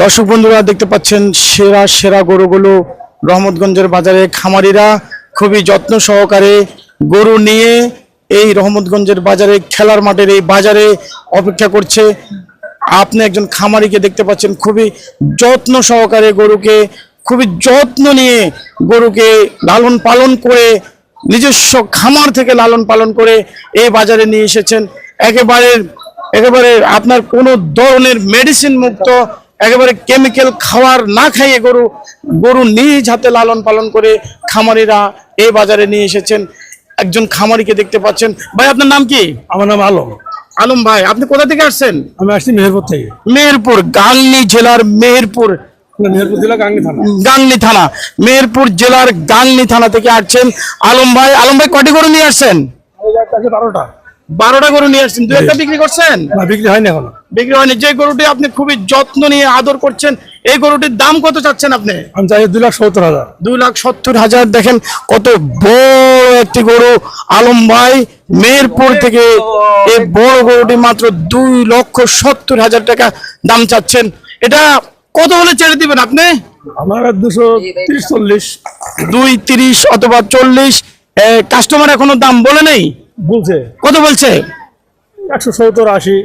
দর্শক বন্ধুরা, দেখতে পাচ্ছেন সেরা সেরা গরুগুলো রহমতগঞ্জের বাজারে। খামারিরা খুবই যত্ন সহকারে গরু নিয়ে এই রহমতগঞ্জের বাজারে, খেলার মাঠের এই বাজারে অপেক্ষা করছে। আপনি একজন খামারিকে দেখতে পাচ্ছেন, খুবই যত্ন সহকারে গরুকে, খুবই যত্ন নিয়ে গরুকে লালন পালন করে, নিজস্ব খামার থেকে লালন পালন করে এই বাজারে নিয়ে এসেছেন। একেবারে একেবারে আপনার কোনো ধরনের মেডিসিন মুক্ত একেবারে কেমিক্যাল খাওয়ার না খাইয়ে গরু গরু নিজ হাতে লালন পালন করে খামারিরা এই বাজারে নিয়ে এসেছেন। একজন খামারিকে দেখতে পাচ্ছেন। ভাই আপনার নাম কি? আমার নাম আলম। আলম ভাই আপনি কোথা থেকে আসছেন? আমি আসছি মেহেরপুর থেকে। মেহেরপুর গাংনি জেলার মেহেরপুর। মেহেরপুর জেলা থানা। গাংনি থানা মেহেরপুর জেলার গাংনি থানা থেকে আসছেন আলম ভাই। আলম ভাই কটি গরু নিয়ে আসছেন? বারোটা। বারোটা গরু নিয়ে আসছেন। দু একটা বিক্রি করছেন? না বিক্রি হয়নি এখনও। বিক্রি হয়নি। যে গরুটি আপনি খুবই যত্ন নিয়ে আদর করছেন এই গরুটির দাম কত চাচ্ছেন আপনি? আমি চাই দুই লাখ সত্তর হাজার। দুই লাখ সত্তর হাজার। দেখেন কত বড় একটি গরু আলম ভাই মেহেরপুর থেকে এই বড় গরুটি মাত্র দুই লক্ষ সত্তর হাজার টাকা দাম চাচ্ছেন। এটা কত হলে ছেড়ে দিবেন আপনি? আমার দুশো তিরিশ চল্লিশ। দুই তিরিশ অথবা চল্লিশ। কাস্টমার এখনও দাম বলে নেই? বলছে। কত বলছে? একশো সত্তর আশি।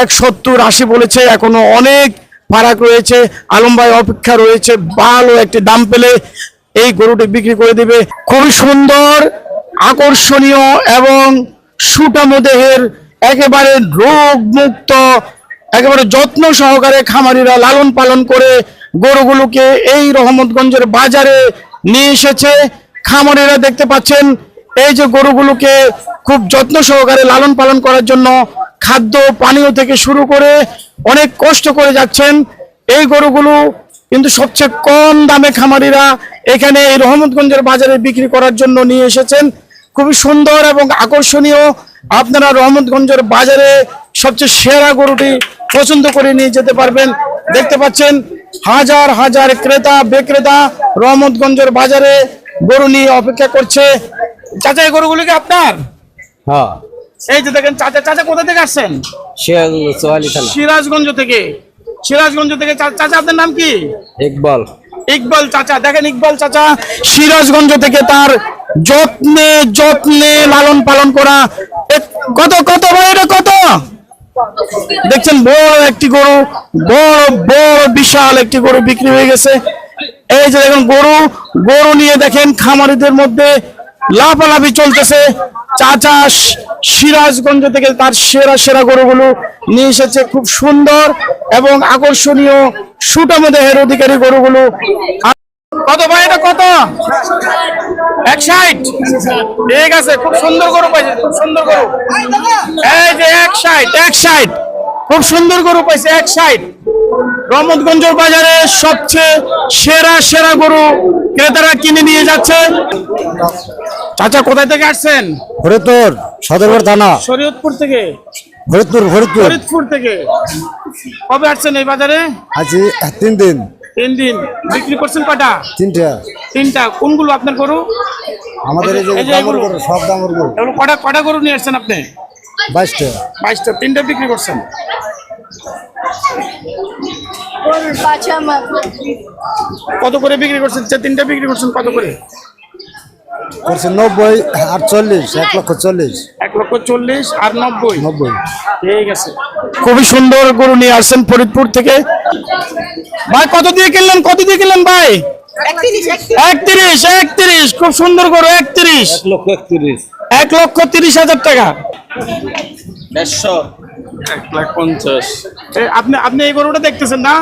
এক সত্তর আশি বলেছে, এখনও অনেক ফারাক রয়েছে, আলম ভাই অপেক্ষা রয়েছে, ভালো একটি দাম পেলে এই গরুটি বিক্রি করে দিবে। খুবই সুন্দর, আকর্ষণীয় এবং সুটামো দেহের, একেবারে রোগ মুক্ত একেবারে যত্ন সহকারে খামারিরা লালন পালন করে গরুগুলোকে এই রহমতগঞ্জের বাজারে নিয়ে এসেছে। খামারিরা দেখতে পাচ্ছেন, এই যে গরুগুলোকে খুব যত্ন সহকারে লালন পালন করার জন্য খাদ্য, পানীয় থেকে শুরু করে অনেক কষ্ট করে যাচ্ছেন। এই গরুগুলো কিন্তু সবচেয়ে কম দামে খামারিরা এখানে এই রহমতগঞ্জের বাজারে বিক্রি করার জন্য নিয়ে এসেছেন। খুবই সুন্দর এবং আকর্ষণীয় আপনারা রহমতগঞ্জের বাজারে সবচেয়ে সেরা গরুটি পছন্দ করে নিয়ে যেতে পারবেন। দেখতে পাচ্ছেন, হাজার হাজার ক্রেতা, বিক্রেতা রহমতগঞ্জের বাজারে গরু নিয়ে অপেক্ষা করছে। চাচা এই গরুগুলো কি আপনার? হ্যাঁ। এই যে দেখেন চাচা চাচা কোথা থেকে আসছেন? সিরাজগঞ্জ থেকে। সিরাজগঞ্জ থেকে চাচা আপনার নাম কি? ইকবাল। ইকবাল চাচা দেখেন ইকবাল চাচা সিরাজগঞ্জ থেকে তার যত্নে যত্নে লালন পালন করা। কত কত ভাই এটা কত? দেখছেন বড় একটি গরু বড় বড় বিশাল একটি গরু বিক্রি হয়ে গেছে। এই যে দেখেন গরু গরু নিয়ে দেখেন খামারিদের মধ্যে লাফালাফি চলতেছে। চাচা সি- সিরাজগঞ্জ থেকে তার সেরা সেরা গরুগুলো নিয়ে এসেছে, খুব সুন্দর এবং আকর্ষণীয় সুটাম দেহের অধিকারী গরুগুলো। কত ভাই এটা কত? এক সাইড ঠিক আছে, খুব সুন্দর গরু পাইছে, খুব সুন্দর গরু। এই যে এক সাইড এক সাইড খুব সুন্দর গরু পাইছে, এক সাইড রহমতগঞ্জ বাজারে সবচেয়ে সেরা সেরা গরু ক্রেতারা কিনে নিয়ে যাচ্ছে। চাচা কোথায় থেকে আসছেন? ফরিদপুর সদরপুর থানা। শরীয়তপুর থেকে? ফরিদপুর ফরিদপুর। ফরিদপুর থেকে। কবে আসছেন এই বাজারে? আছি তিন দিন। তিন দিন। বিক্রি করছেন কটা তিনটা। তিনটা। কোনগুলো আপনার গরু? আমাদের এই যে? গরু সব দামর গরু। এগুলো কটা কটা গরু নিয়ে আসছেন আপনি? বাইশটা। বাইশটা। তিনটা বিক্রি করছেন? কত করে বিক্রি করছেন? যে তিনটা বিক্রি করছেন কত করে? করছে নব্বই আটচল্লিশ এক লক্ষ চল্লিশ। এক লক্ষ চল্লিশ আর নব্বই। নব্বই। ঠিক আছে। খুবই সুন্দর গরু নিয়ে আসছেন ফরিদপুর থেকে। ভাই কত দিয়ে কিনলেন? কত দিয়ে কিনলেন ভাই? একত্রিশ একত্রিশ। খুব সুন্দর গরু একত্রিশ। লক্ষ একত্রিশ। এক লক্ষ তিরিশ হাজার টাকা। দেড়শো। এক লাখ পঞ্চাশ। আপনি আপনি এই গরুটা দেখতেছেন না?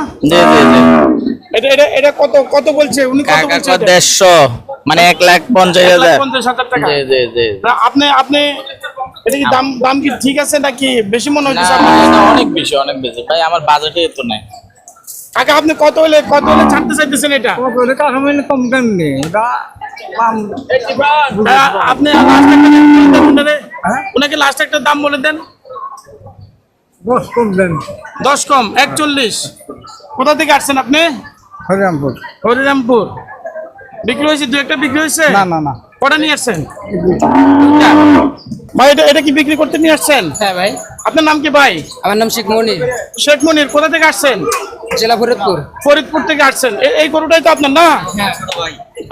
এটা এটা এটা কত কত বলছে? উনি কত বলছে দেড়শো। মানে এক লাখ পঞ্চাশ হাজার। পঞ্চাশ হাজার টাকা। জি জি জি। আপনি আপনি এটা কি দাম দাম কি ঠিক আছে নাকি বেশি মনে হচ্ছে অনেক বেশি অনেক বেশি। ভাই আমার বাজেটে এত নাই। কাকা আপনি কত হলে কত হলে ছাড়তে চাইতেছেন এটা? কম কেন নেই আপনি last একটা দাম বলে দেন ওনারে। ওনাকে লাস্ট একটা দাম বলে দেন। দশ কম দেন। দশ কম একচল্লিশ। কোথা থেকে আসছেন আপনি? হরিরামপুর। হরিরামপুর। বিক্রি হয়েছে? দু একটা বিক্রি হয়েছে? না না না। কটা নিয়ে আসছেন? ভাই এটা এটা কি বিক্রি করতে নিয়ে আসছেন? হ্যাঁ ভাই। আপনার নাম কি ভাই? আমার নাম শেখ মনির। শেখ মনির কোথা থেকে আসছেন? জেলা ফরিদপুর। ফরিদপুর থেকে আসছেন। এই গরুটাই তো আপনার না?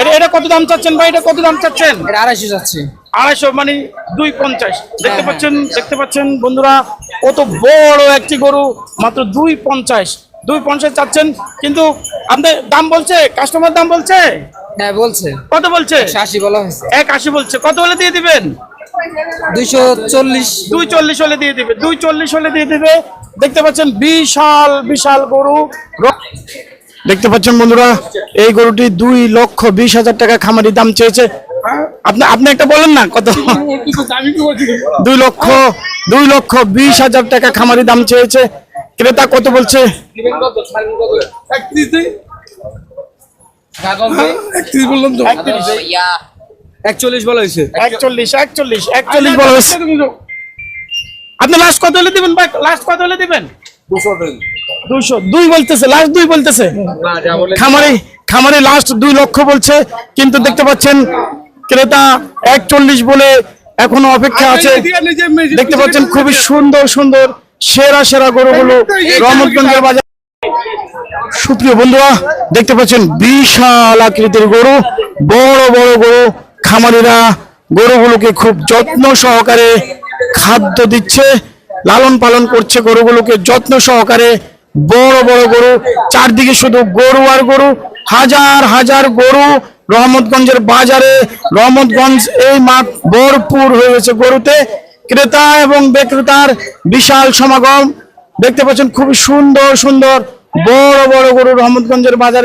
এটা এটা কত দাম চাচ্ছেন ভাই? এটা কত দাম চাচ্ছেন? এটা আড়াইশো যাচ্ছে। আড়াইশো মানে দুই পঞ্চাশ। দেখতে হ্যাঁ, পাচ্ছেন দেখতে পাচ্ছেন বন্ধুরা কত বড় একটি গরু মাত্র দুই পঞ্চাশ। দুই পঞ্চাশ চাচ্ছেন কিন্তু আপনার দাম বলছে কাস্টমার দাম বলছে? হ্যাঁ বলছে। কত বলছে? আশি বলা হয়েছে। এক আশি বলছে। কত হলে দিয়ে দিবেন? দুইশো চল্লিশ। দুই চল্লিশ হলে দিয়ে দিবে। দুই চল্লিশ হলে দিয়ে দিবে। দেখতে পাচ্ছেন বিশাল বিশাল গরু। দেখতে পাচ্ছেন বন্ধুরা এই গরুটি দুই লক্ষ বিশ হাজার টাকা খামারি দাম চেয়েছে। আপনি আপনি একটা বলেন না কত? দুই লক্ষ দুই লক্ষ বিশ হাজার টাকা খামারি দাম চেয়েছে। ক্রেতা কত বলছে? বলা হয়েছে। বলা হয়েছে। আপনি লাস্ট কত হলে দিবেন ভাই? লাস্ট কত হলে দিবেন? দুশো দুই। বলতেছে লাস্ট দুই বলতেছে। খামারে খামারে লাস্ট দুই লক্ষ বলছে কিন্তু দেখতে পাচ্ছেন ক্রেতা একচল্লিশ বলে এখনও অপেক্ষা আছে। দেখতে পাচ্ছেন খুবই সুন্দর সুন্দর সেরা সেরা গরুগুলো রহমতগঞ্জের বাজার। সুপ্রিয় বন্ধুরা, দেখতে পাচ্ছেন বিশাল আকৃতির গরু, বড় বড় গরু, খামারিরা গরুগুলোকে খুব যত্ন সহকারে খাদ্য দিচ্ছে, লালন পালন করছে গরুগুলোকে যত্ন সহকারে। বড় বড় গরু, চারদিকে শুধু গরু আর গরু, হাজার হাজার গরু রহমতগঞ্জের বাজারে, রহমতগঞ্জ এই মাঠ ভরপুর হয়ে গেছে গরুতে। ক্রেতা এবং বিক্রেতার বিশাল সমাগম, দেখতে পাচ্ছেন খুবই সুন্দর সুন্দর বড় বড় গরু রহমতগঞ্জের বাজারে